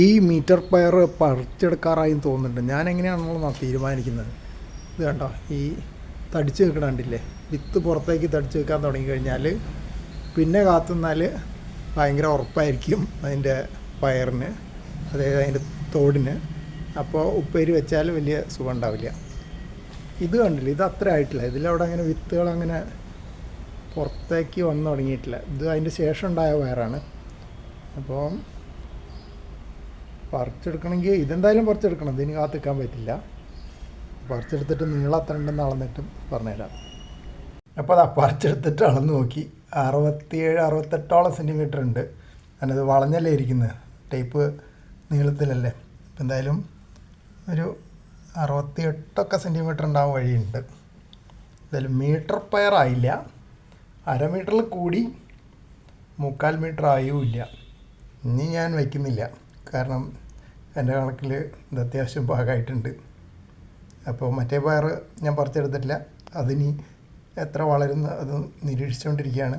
ഈ മീറ്റർ പയർ പറിച്ചെടുക്കാറായി തോന്നുന്നുണ്ട്. ഞാൻ എങ്ങനെയാണെന്നുള്ളതാണ് തീരുമാനിക്കുന്നത്. ഇത് കണ്ടോ? ഈ തടിച്ച് വെക്കണണ്ടില്ലേ വിത്ത് പുറത്തേക്ക് തടിച്ച് വെക്കാൻ തുടങ്ങിക്കഴിഞ്ഞാൽ പിന്നെ കാത്തുനിന്നാൽ ഭയങ്കര ഉറപ്പായിരിക്കും അതിന്റെ പയറിന് അതായത് അതിന്റെ തോടിന്. അപ്പോൾ ഉപ്പേരി വെച്ചാൽ വലിയ സുഖം ഉണ്ടാവില്ല. ഇത് കണ്ടില്ല? ഇത് അത്ര ആയിട്ടില്ല. ഇതിലവിടെ അങ്ങനെ വിത്തുകൾ അങ്ങനെ പുറത്തേക്ക് വന്നു തുടങ്ങിയിട്ടില്ല. ഇത് അതിന്റെ ശേഷം ഉണ്ടായ പയറാണ്. അപ്പോൾ പറിച്ചെടുക്കണമെങ്കിൽ ഇതെന്തായാലും പറിച്ചെടുക്കണം. ഇതിന് കാത്തിക്കാൻ പറ്റില്ല. പറിച്ചെടുത്തിട്ട് നീളം എത്ര ഉണ്ടെന്ന് അളന്നിട്ടും പറഞ്ഞുതരാം. അപ്പോൾ അതാ പറിച്ചെടുത്തിട്ട് അളന്ന് നോക്കി. അറുപത്തിയേഴ് അറുപത്തെട്ടോളം സെന്റിമീറ്റർ ഉണ്ട്. ഞാനത് വളഞ്ഞല്ലേ ഇരിക്കുന്നത് ടേപ്പ് നീളത്തിലല്ലേ? അപ്പം എന്തായാലും ഒരു അറുപത്തിയെട്ടൊക്കെ സെന്റിമീറ്റർ ഉണ്ടാവാൻ വഴിയുണ്ട്. എന്തായാലും മീറ്റർ പെയർ ആയില്ല. അര മീറ്ററിൽ കൂടി മുക്കാൽ മീറ്റർ ആയുമില്ല. ഇനി ഞാൻ വയ്ക്കുന്നില്ല. കാരണം എന്റെ കണക്കിൽ ഇത് അത്യാവശ്യം പാകമായിട്ടുണ്ട് അപ്പോൾ മറ്റേ പയർ ഞാൻ പറിച്ചെടുത്തിട്ടില്ല. അതിനി എത്ര വളരുന്ന അത് നിരീക്ഷിച്ചുകൊണ്ടിരിക്കുകയാണ്.